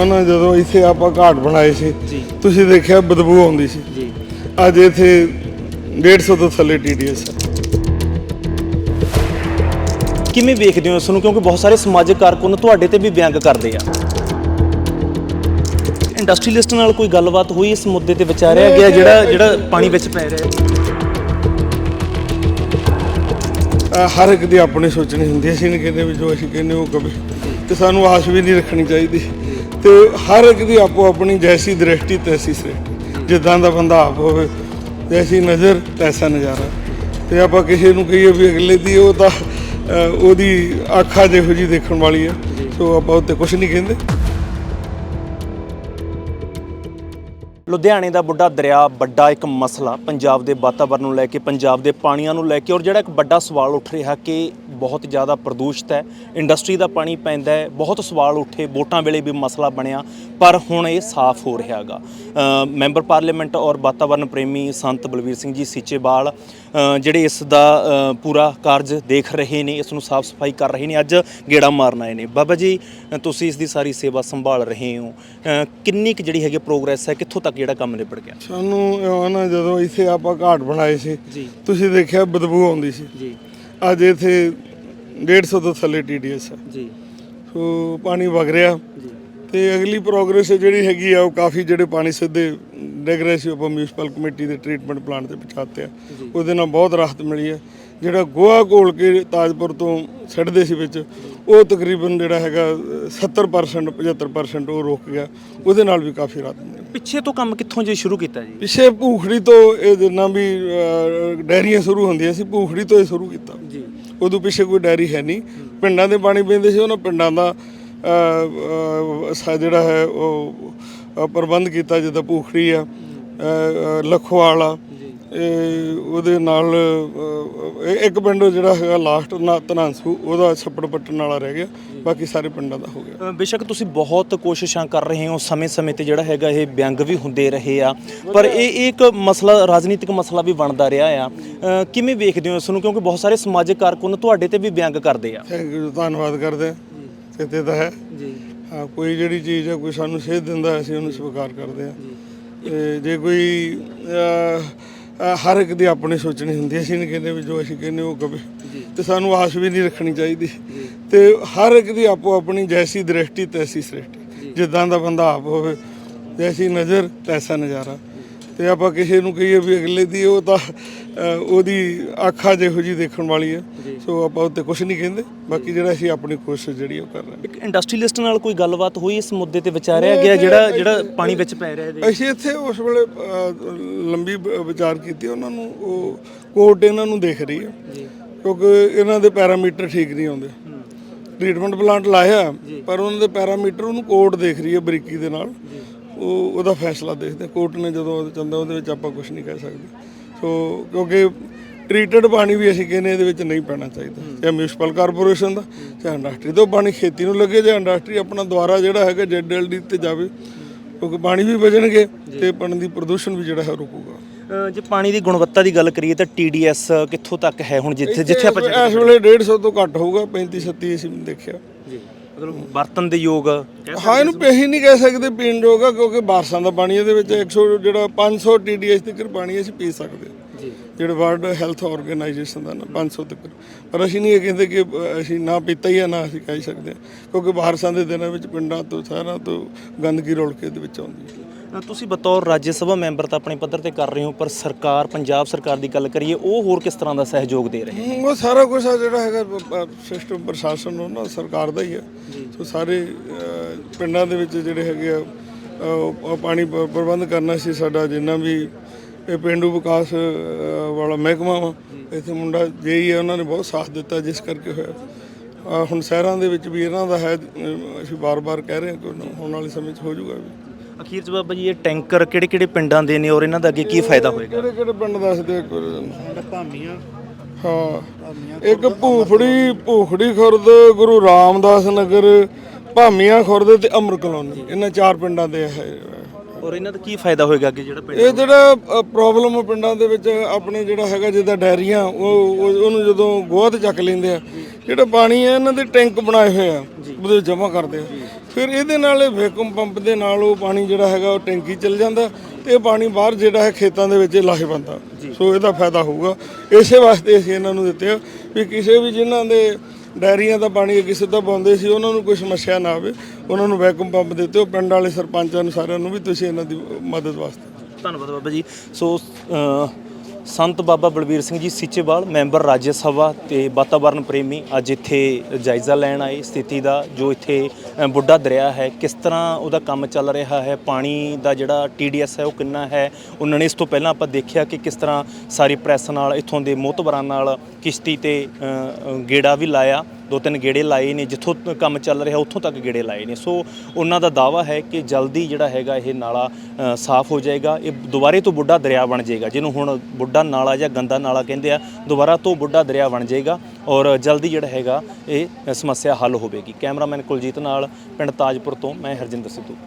ਉਹ ਨਾ ਜਦੋਂ ਇੱਥੇ ਆਪਾਂ ਘਾਟ ਬਣਾਏ ਸੀ ਤੁਸੀਂ ਦੇਖਿਆ ਬਦਬੂ ਆਉਂਦੀ ਸੀ। ਜੀ। ਅੱਜ ਇੱਥੇ 150 ਤੋਂ ਥੱਲੇ ਟੀਡੀਐਸ ਹੈ। ਕਿਵੇਂ ਵੇਖਦੇ ਹੋ ਇਸ ਨੂੰ? ਕਿਉਂਕਿ ਬਹੁਤ ਸਾਰੇ ਸਮਾਜਿਕ ਕਾਰਕੁਨ ਤੁਹਾਡੇ ਤੇ ਵੀ ਵਿਅੰਗ ਕਰਦੇ ਆ। ਇੰਡਸਟਰੀਲਿਸਟ ਨਾਲ ਕੋਈ ਗੱਲਬਾਤ ਹੋਈ ਇਸ ਮੁੱਦੇ ਤੇ ਵਿਚਾਰਿਆ ਗਿਆ ਜਿਹੜਾ ਜਿਹੜਾ ਪਾਣੀ ਵਿੱਚ ਪੈ ਰਿਹਾ ਹਰ ਇੱਕ ਦੀ ਆਪਣੀ ਸੋਚਣੀ ਹੁੰਦੀ ਹੈ। ਅਸੀਂ ਨਹੀਂ ਕਹਿੰਦੇ ਵੀ ਜੋ ਅਸੀਂ ਕਹਿੰਦੇ ਉਹ ਕਵੇ। ਤੇ ਸਾਨੂੰ ਆਸ ਵੀ ਨਹੀਂ ਰੱਖਣੀ ਚਾਹੀਦੀ। ਤੇ ਹਰ ਇੱਕ ਦੀ ਆਪੋ ਆਪਣੀ ਜੈਸੀ ਦ੍ਰਿਸ਼ਟੀ ਤੈਸੀ ਸ੍ਰਿਸ਼ਟੀ ਜਿੱਦਾਂ ਦਾ ਬੰਦਾ ਆਪ ਹੋਵੇ ਜੈਸੀ ਨਜ਼ਰ ਤੈਸਾ ਨਜ਼ਾਰਾ। ਤੇ ਆਪਾਂ ਕਿਸੇ ਨੂੰ ਕਹੀਏ ਵੀ ਅਗਲੇ ਦੀ ਉਹ ਤਾਂ ਉਹਦੀ ਅੱਖਾਂ ਜਿਹੋ ਜੀ ਦੇਖਣ ਵਾਲੀ ਹੈ ਸੋ ਆਪਾਂ ਉੱਤੇ ਕੁਝ ਨਹੀਂ ਕਹਿੰਦੇ। ਲੁਧਿਆਣੇ ਦਾ ਬੁੱਢਾ ਦਰਿਆ ਵੱਡਾ ਇੱਕ ਮਸਲਾ, ਪੰਜਾਬ ਦੇ ਵਾਤਾਵਰਣ ਨੂੰ ਲੈ ਕੇ, ਪੰਜਾਬ ਦੇ ਪਾਣੀਆਂ ਨੂੰ ਲੈ ਕੇ, ਔਰ ਜਿਹੜਾ ਇੱਕ ਵੱਡਾ ਸਵਾਲ ਉੱਠ ਰਿਹਾ ਕਿ ਬਹੁਤ ਜ਼ਿਆਦਾ ਪ੍ਰਦੂਸ਼ਿਤ ਹੈ, ਇੰਡਸਟਰੀ ਦਾ ਪਾਣੀ ਪੈਂਦਾ ਹੈ, ਬਹੁਤ ਸਵਾਲ ਉੱਠੇ, ਵੋਟਾਂ ਵੇਲੇ ਵੀ ਮਸਲਾ ਬਣਿਆ, ਪਰ ਹੁਣ ਇਹ ਸਾਫ਼ ਹੋ ਰਿਹਾ ਹੈਗਾ। ਮੈਂਬਰ ਪਾਰਲੀਮੈਂਟ ਔਰ ਵਾਤਾਵਰਣ ਪ੍ਰੇਮੀ ਸੰਤ ਬਲਵੀਰ ਸਿੰਘ ਜੀ ਸੀਚੇਵਾਲ ਜਿਹੜੇ ਇਸ ਦਾ ਪੂਰਾ ਕਾਰਜ ਦੇਖ ਰਹੇ ਨੇ ਇਸ ਨੂੰ ਸਾਫ਼ ਸਫ਼ਾਈ ਕਰ ਰਹੇ ਨੇ ਅੱਜ ਗੇੜਾ ਮਾਰਨ ਆਏ ਨੇ। ਬਾਬਾ ਜੀ ਤੁਸੀਂ ਇਸ ਦੀ ਸਾਰੀ ਸੇਵਾ ਸੰਭਾਲ ਰਹੇ ਹੋ। ਕਿੰਨੀ ਕੁ ਜਿਹੜੀ ਹੈਗੀ ਪ੍ਰੋਗਰੈਸ ਹੈ ਕਿੱਥੋਂ ਤੱਕ ਜਿਹੜਾ ਕੰਮ ਨਿਬੜ ਗਿਆ? ਸਾਨੂੰ ਉਹ ਨਾ ਜਦੋਂ ਇੱਥੇ ਆਪਾਂ ਘਾਟ ਬਣਾਏ ਸੀ ਤੁਸੀਂ ਦੇਖਿਆ ਬਦਬੂ ਆਉਂਦੀ ਸੀ। ਜੀ। ਅੱਜ ਇੱਥੇ 150 ਤੋਂ ਥੱਲੇ ਟੀਡੀਐਸ ਹੈ। ਜੀ। ਸੋ ਪਾਣੀ ਵਗ ਰਿਹਾ। ਤੇ ਅਗਲੀ ਪ੍ਰੋਗਰੈਸ ਜਿਹੜੀ ਹੈਗੀ ਆ ਉਹ ਕਾਫੀ ਜਿਹੜੇ ਪਾਣੀ ਸਿੱਧੇ ਡਿੱਗ ਰਹੇ ਸੀ ਆਪਾਂ ਮਿਊਨਿਸਪਲ ਕਮੇਟੀ ਦੇ ਟ੍ਰੀਟਮੈਂਟ ਪਲਾਂਟ ਤੇ ਪਹੁੰਚਾਤੇ ਆ। ਉਹਦੇ ਨਾਲ ਬਹੁਤ ਰਾਹਤ ਮਿਲੀ ਹੈ। ਜਿਹੜਾ ਗੋਹਾ ਘੋਲ ਕੇ ਤਾਜਪੁਰ ਤੋਂ ਛੱਡਦੇ ਸੀ ਵਿੱਚ ਉਹ ਤਕਰੀਬਨ ਜਿਹੜਾ ਹੈਗਾ ਅਹ, 70% 75% ਉਹ ਰੁਕ ਗਿਆ। ਉਹਦੇ ਨਾਲ ਵੀ ਕਾਫੀ ਰਾਹਤ ਮਿਲੀ। ਪਿੱਛੇ ਤੋਂ ਕੰਮ ਕਿੱਥੋਂ ਜੇ ਸ਼ੁਰੂ ਕੀਤਾ ਜੀ? ਪਿੱਛੇ ਭੂਖੜੀ ਤੋਂ ਇਹ ਜਿੰਨਾ ਵੀ ਡੈਰੀਆਂ ਸ਼ੁਰੂ ਹੁੰਦੀਆਂ ਸੀ ਭੂਖੜੀ ਤੋਂ ਇਹ ਸ਼ੁਰੂ ਕੀਤਾ। ਜੀ। ਉਦੋਂ ਪਿੱਛੇ ਕੋਈ ਡੈਰੀ ਹੈ ਨਹੀਂ। ਪਿੰਡਾਂ ਦੇ ਪਾਣੀ ਪੀਂਦੇ ਸੀ ਉਹਨਾਂ ਪਿੰਡਾਂ ਦਾ ਜਿਹੜਾ ਹੈ ਉਹ ਪ੍ਰਬੰਧ ਕੀਤਾ ਜਿੱਦਾਂ ਭੂਖੜੀ ਆ ਲਖਵਾਲ ਆ ਇਹ ਉਹਦੇ ਨਾਲ ਇਹ ਇੱਕ ਪਿੰਡ ਜਿਹੜਾ ਹੈਗਾ ਲਾਸਟ ਨਾ ਤਨਾਂਸੂ ਉਹਦਾ ਛੱਪੜ ਪੱਟਣ ਵਾਲਾ ਰਹਿ ਗਿਆ ਬਾਕੀ ਸਾਰੇ ਪਿੰਡਾਂ ਦਾ ਹੋ ਗਿਆ। ਬੇਸ਼ੱਕ ਤੁਸੀਂ ਬਹੁਤ ਕੋਸ਼ਿਸ਼ਾਂ ਕਰ ਰਹੇ ਹੋ ਸਮੇਂ-ਸਮੇਂ ਤੇ ਜਿਹੜਾ ਹੈਗਾ ਇਹ ਵਿਅੰਗ ਵੀ ਹੁੰਦੇ ਰਹੇ ਆ ਪਰ ਇਹ ਇੱਕ ਮਸਲਾ ਰਾਜਨੀਤਿਕ ਮਸਲਾ ਵੀ ਬਣਦਾ ਰਿਹਾ ਆ। ਕਿਵੇਂ ਵੇਖਦੇ ਹੋ ਇਸ ਨੂੰ? ਕਿਉਂਕਿ ਬਹੁਤ ਸਾਰੇ ਸਮਾਜਿਕ ਕਾਰਕੁਨ ਤੁਹਾਡੇ ਤੇ ਵੀ ਵਿਅੰਗ ਕਰਦੇ ਆ। ਥੈਂਕ ਯੂ ਧੰਨਵਾਦ ਕਰਦੇ ਹਾਂ ਕਿਤੇ ਤਾਂ ਹੈ। ਜੀ। ਹਾਂ ਕੋਈ ਜਿਹੜੀ ਚੀਜ਼ ਹੈ ਕੋਈ ਸਾਨੂੰ ਸੇਧ ਦਿੰਦਾ ਅਸੀਂ ਉਹਨੂੰ ਸਵੀਕਾਰ ਕਰਦੇ ਹਾਂ ਤੇ ਜੇ ਕੋਈ ਅਹ, ਅਹ, ਹਰ ਇੱਕ ਦੀ ਆਪਣੀ ਸੋਚਣੀ ਹੁੰਦੀ ਹੈ ਅਸੀਂ ਨਹੀਂ ਕਹਿੰਦੇ ਵੀ ਜੋ ਅਸੀਂ ਕਹਿੰਦੇ ਉਹ ਕਵੇ। ਤੇ ਸਾਨੂੰ ਆਸ ਵੀ ਨਹੀਂ ਰੱਖਣੀ ਚਾਹੀਦੀ। ਤੇ ਹਰ ਇੱਕ ਦੀ ਆਪੋ ਆਪਣੀ ਜੈਸੀ ਦ੍ਰਿਸ਼ਟੀ ਤੈਸੀ ਸ੍ਰਿਸ਼ਟੀ। ਜਿੱਦਾਂ ਦਾ ਬੰਦਾ ਆਪ ਹੋਵੇ ਜੈਸੀ ਨਜ਼ਰ ਤੈਸਾ ਨਜ਼ਾਰਾ। ਤੇ ਆਪਾਂ ਕਿਸੇ ਨੂੰ ਕਹੀਏ ਵੀ ਅਗਲੇ ਦੀ ਉਹ ਤਾਂ ਉਹਦੀ ਅੱਖਾਂ ਜਿਹੋ ਜੀ ਦੇਖਣ ਵਾਲੀ ਹੈ ਸੋ ਆਪਾਂ ਉੱਤੇ ਕੁਝ ਨਹੀਂ ਕਹਿੰਦੇ ਬਾਕੀ ਜਿਹੜਾ ਅਸੀਂ ਆਪਣੀ ਕੋਸ਼ਿਸ਼ ਜਿਹੜੀ ਉਹ ਕਰ ਰਹੇ ਹਾਂ। ਇੱਕ ਇੰਡਸਟਰੀਲਿਸਟ ਨਾਲ ਕੋਈ ਗੱਲਬਾਤ ਹੋਈ ਇਸ ਮੁੱਦੇ ਤੇ ਵਿਚਾਰਿਆ ਗਿਆ ਜਿਹੜਾ ਜਿਹੜਾ ਪਾਣੀ ਵਿੱਚ ਪੈ ਰਿਹਾ ਇਹਦੇ ਅਸੀਂ ਇੱਥੇ ਉਸ ਵੇਲੇ ਲੰਬੀ ਬ- ਵਿਚਾਰ ਕੀਤੀ ਉਹਨਾਂ ਨੂੰ ਉਹ ਕੋਰਟ ਇਹਨਾਂ ਨੂੰ ਦੇਖ ਰਹੀ ਹੈ ਕਿਉਂਕਿ ਇਹਨਾਂ ਦੇ ਪੈਰਾਮੀਟਰ ਠੀਕ ਨਹੀਂ ਆਉਂਦੇ। ਟ੍ਰੀਟਮੈਂਟ ਪਲਾਂਟ ਲਾਇਆ ਪਰ ਉਹਨਾਂ ਦੇ ਪੈਰਾਮੀਟਰ ਉਹਨੂੰ ਕੋਰਟ ਦੇਖ ਰਹੀ ਹੈ ਬਰੀਕੀ ਦੇ ਨਾਲ। ਉਹ ਉਹਦਾ ਫੈਸਲਾ ਦੇਖਦੇ ਕੋਰਟ ਨੇ ਜਦੋਂ ਚੰਦਾ ਉਹਦੇ ਵਿੱਚ ਆਪਾਂ ਕੁਝ ਨਹੀਂ ਕਹਿ ਸਕਦੇ। ਸੋ ਕਿਉਂਕਿ ਟ੍ਰੀਟਡ ਪਾਣੀ ਵੀ ਅਸੀਂ ਕਹਿੰਦੇ ਇਹਦੇ ਵਿੱਚ ਨਹੀਂ ਪੈਣਾ ਚਾਹੀਦਾ। ਚਾਹੇ ਮਿਊਨਿਸਪਲ ਕਾਰਪੋਰੇਸ਼ਨ ਦਾ ਚਾਹੇ ਇੰਡਸਟਰੀ ਤੋਂ ਪਾਣੀ ਖੇਤੀ ਨੂੰ ਲੱਗੇ ਜਾਂ ਇੰਡਸਟਰੀ ਆਪਣਾ ਦੁਆਰਾ ਜਿਹੜਾ ਹੈਗਾ ਜੈਡਐਲਡੀ ਤੇ ਜਾਵੇ ਕਿਉਂਕਿ ਪਾਣੀ ਵੀ ਬਚਣਗੇ ਤੇ ਪਾਣੀ ਦੀ ਪ੍ਰਦੂਸ਼ਣ ਵੀ ਜਿਹੜਾ ਹੈ ਰੁਕੂਗਾ। ਜੇ ਪਾਣੀ ਦੀ ਗੁਣਵੱਤਾ ਦੀ ਗੱਲ ਕਰੀਏ ਤਾਂ TDS ਕਿੱਥੋਂ ਤੱਕ ਹੈ ਹੁਣ ਜਿੱਥੇ ਜਿੱਥੇ ਆਪਾਂ ਇਸ- ਵੇਲੇ 150 ਤੋਂ ਘੱਟ ਹੋਊਗਾ 35 37 ਅਸੀਂ ਦੇਖਿਆ। ਮਤਲਬ ਵਰਤਨ ਦੇ ਯੋਗ ਹਾਂ ਇਹਨੂੰ ਪੇਹੀ ਨਹੀਂ ਕਹਿ ਸਕਦੇ ਪੀਣ ਯੋਗ ਆ ਕਿਉਂਕਿ ਬਾਰਸਾਂ ਦਾ ਪਾਣੀ ਇਹਦੇ ਵਿੱਚ 100 ਜਿਹੜਾ 500 TDS ਤੱਕ ਪਾਣੀ ਅਸੀਂ ਪੀ ਸਕਦੇ ਜੀ। ਜਿਹੜਾ ਵਰਲਡ ਹੈਲਥ ਆਰਗੇਨਾਈਜੇਸ਼ਨ ਦਾ ਨਾ 500 ਤੱਕ। ਪਰ ਅਸੀਂ ਨਹੀਂ ਇਹ ਕਹਿੰਦੇ ਕਿ ਅਸੀਂ ਨਾ ਪੀਤਾ ਹੀ ਆ ਨਾ ਅਸੀਂ ਕਹਿ ਸਕਦੇ ਕਿਉਂਕਿ ਬਾਰਸਾਂ ਦੇ ਦਿਨਾਂ ਵਿੱਚ ਪਿੰਡਾਂ ਤੋਂ ਸ਼ਹਿਰਾਂ ਤੋਂ ਗੰਦਗੀ ਰੋਲ ਕੇ ਇਹਦੇ ਵਿੱਚ ਆਉਂਦੀ ਹੈ। ਤੁਸੀਂ ਬਤੌਰ ਰਾਜ ਸਭਾ ਮੈਂਬਰ ਤਾਂ ਆਪਣੇ ਪੱਧਰ ਤੇ ਕਰ ਰਹੇ ਹੋ ਪਰ ਸਰਕਾਰ ਪੰਜਾਬ ਸਰਕਾਰ ਦੀ ਗੱਲ ਕਰੀਏ ਉਹ ਹੋਰ ਕਿਸ ਤਰ੍ਹਾਂ ਦਾ ਸਹਿਯੋਗ ਦੇ ਰਹੇ ਉਹ ਸਾਰਾ ਕੁਝ ਜਿਹੜਾ ਹੈਗਾ ਸਿਸਟਮ ਪ੍ਰਸ਼ਾਸਨ ਉਹ ਨਾ ਸਰਕਾਰ ਦਾ ਹੀ ਹੈ ਸੋ ਸਾਰੇ ਪਿੰਡਾਂ ਦੇ ਵਿੱਚ ਜਿਹੜੇ ਹੈਗੇ ਆ ਪਾਣੀ ਪ੍ਰਬੰਧ ਕਰਨਾ ਸੀ ਸਾਡਾ ਜਿੰਨਾ ਵੀ ਇਹ ਪਿੰਡੂ ਵਿਕਾਸ ਵਾਲਾ ਮਹਿਕਮਾ ਵਾ ਇੱਥੇ ਮੁੰਡਾ ਜੇਈ ਹੈ ਉਹਨਾਂ ਨੇ ਬਹੁਤ ਸਾਥ ਦਿੱਤਾ ਜਿਸ ਕਰਕੇ ਹੋਇਆ। ਹੁਣ ਸ਼ਹਿਰਾਂ ਦੇ ਵਿੱਚ ਵੀ ਇਹਨਾਂ ਦਾ ਹੈ ਅਸੀਂ ਬਾਰ-ਬਾਰ ਕਹਿ ਰਹੇ ਹਾਂ ਕਿ ਹੁਣ ਵਾਲੇ ਸਮੇਂ 'ਚ ਹੋ ਜਾਊਗਾ ਵੀ। ਅਖੀਰ 'ਚ ਬਾਬਾ ਜੀ ਇਹ ਟੈਂਕਰ ਕਿਹੜੇ ਕਿਹੜੇ ਪਿੰਡਾਂ ਦੇ ਨੇ ਔਰ ਇਹਨਾਂ ਦਾ ਅੱਗੇ ਕੀ ਫਾਇਦਾ ਹੋਏਗਾ? ਕਿਹੜੇ ਕਿਹੜੇ ਪਿੰਡ ਦੱਸਦੇ ਇੱਕ ਵਾਰ ਭਾਮੀਆਂ। ਹਾਂ। ਇੱਕ ਭੂਫੜੀ ਭੂਖੜੀ ਖੁਰਦ ਗੁਰੂ ਰਾਮਦਾਸ ਨਗਰ ਭਾਮੀਆਂ ਖੁਰਦ ਤੇ ਅਮਰ ਕਲੋਨੀ। ਇਹਨਾਂ ਚਾਰ ਪਿੰਡਾਂ ਦੇ ਇਹ ਔਰ ਇਹਨਾਂ ਦਾ ਕੀ ਫਾਇਦਾ ਹੋਏਗਾ ਅੱਗੇ ਜਿਹੜਾ ਪਿੰਡ ਇਹ ਜਿਹੜਾ ਪ੍ਰੋਬਲਮ ਪਿੰਡਾਂ ਦੇ ਵਿੱਚ ਆਪਣੇ ਜਿਹੜਾ ਹੈਗਾ ਜਿੱਦਾਂ ਡੈਰੀਆਂ ਉਹ ਉਹ- ਉਹਨੂੰ ਜਦੋਂ ਗੋਹਾ ਤੇ ਚੱਕ ਲੈਂਦੇ ਆ ਜਿਹੜਾ ਪਾਣੀ ਹੈ ਇਹਨਾਂ ਦੇ ਟੈਂਕ ਬਣਾਏ ਹੋਏ ਆ ਉਹਦੇ ਜਮ੍ਹਾਂ ਕਰਦੇ ਆ। ਫਿਰ ਇਹਦੇ ਨਾਲ ਇਹ ਵੈਕੂਮ ਪੰਪ ਦੇ ਨਾਲ ਉਹ ਪਾਣੀ ਜਿਹੜਾ ਹੈਗਾ ਉਹ ਟੈਂਕੀ ਚਲ ਜਾਂਦਾ ਤੇ ਇਹ ਪਾਣੀ ਬਾਹਰ ਜਿਹੜਾ ਹੈ ਖੇਤਾਂ ਦੇ ਵਿੱਚ ਲਾਹੇ ਬੰਦਾ। ਸੋ ਇਹਦਾ ਫਾਇਦਾ ਹੋਊਗਾ। ਇਸੇ ਵਾਸਤੇ ਅਸੀਂ ਇਹਨਾਂ ਨੂੰ ਦਿੱਤੇ ਆ ਵੀ ਕਿਸੇ ਵੀ ਜਿਨ੍ਹਾਂ ਦੇ ਡੈਰੀਆਂ ਦਾ ਪਾਣੀ ਅੱਗੇ ਸਿੱਧਾ ਪਾਉਂਦੇ ਸੀ ਉਹਨਾਂ ਨੂੰ ਕੋਈ ਸਮੱਸਿਆ ਨਾ ਆਵੇ ਉਹਨਾਂ ਨੂੰ ਵੈਕੂਮ ਪੰਪ ਦਿੱਤੇ ਉਹ ਪਿੰਡ ਵਾਲੇ ਸਰਪੰਚਾਂ ਨੂੰ ਸਾਰਿਆਂ ਨੂੰ ਵੀ ਤੁਸੀਂ ਇਹਨਾਂ ਦੀ ਮਦਦ ਵਾਸਤੇ। ਧੰਨਵਾਦ ਬਾਬਾ ਜੀ। ਸੋ ਸੰਤ ਬਾਬਾ ਬਲਬੀਰ ਸਿੰਘ ਜੀ ਸੀਚੇਵਾਲ, ਮੈਂਬਰ ਰਾਜ ਸਭਾ ਤੇ ਵਾਤਾਵਰਣ ਪ੍ਰੇਮੀ ਅੱਜ ਇੱਥੇ ਜਾਇਜ਼ਾ ਲੈਣ ਆਏ। ਸਥਿਤੀ ਦਾ ਜੋ ਇੱਥੇ ਬੁੱਢਾ ਦਰਿਆ ਹੈ, ਕਿਸ ਤਰ੍ਹਾਂ ਉਹਦਾ ਕੰਮ ਚੱਲ ਰਿਹਾ ਹੈ, ਪਾਣੀ ਦਾ ਜਿਹੜਾ ਟੀਡੀਐਸ ਹੈ ਉਹ ਕਿੰਨਾ ਹੈ, ਉਹਨਾਂ ਨੇ ਇਸ ਤੋਂ ਪਹਿਲਾਂ ਆਪਾਂ ਦੇਖਿਆ ਕਿ ਕਿਸ ਤਰ੍ਹਾਂ ਸਾਰੀ ਪ੍ਰੈਸ ਨਾਲ, ਇੱਥੋਂ ਦੇ ਮੋਹਤਬਰਾਂ ਨਾਲ ਕਿਸ਼ਤੀ ਤੇ ਗੇੜਾ ਵੀ ਲਾਇਆ। ਦੋ ਤਿੰਨ ਗੇੜੇ ਲਾਏ ਨੇ, ਜਿੱਥੋਂ ਕੰਮ ਚੱਲ ਰਿਹਾ ਉੱਥੋਂ ਤੱਕ ਗੇੜੇ ਲਾਏ ਨੇ। ਸੋ ਉਹਨਾਂ ਦਾ ਦਾਵਾ ਹੈ ਕਿ ਜਲਦੀ ਜਿਹੜਾ ਹੈਗਾ ਇਹ ਨਾਲਾ ਸਾਫ਼ ਹੋ ਜਾਏਗਾ। ਇਹ ਦੁਬਾਰੇ ਤੋਂ ਬੁੱਢਾ ਦਰਿਆ ਬਣ ਜਾਏਗਾ, ਜਿਹਨੂੰ ਹੁਣ ਬੁੱਢਾ ਨਾਲਾ ਜਾਂ ਗੰਦਾ ਨਾਲਾ ਕਹਿੰਦੇ ਆ, ਦੁਬਾਰਾ ਤੋਂ ਬੁੱਢਾ ਦਰਿਆ ਬਣ ਜਾਏਗਾ ਔਰ ਜਲਦੀ ਜਿਹੜਾ ਹੈਗਾ ਇਹ ਸਮੱਸਿਆ ਹੱਲ ਹੋਵੇਗੀ। ਕੈਮਰਾਮੈਨ ਕੁਲਜੀਤ ਨਾਲ ਪਿੰਡ ਤਾਜਪੁਰ ਤੋਂ ਮੈਂ ਹਰਜਿੰਦਰ ਸਿੱਧੂ।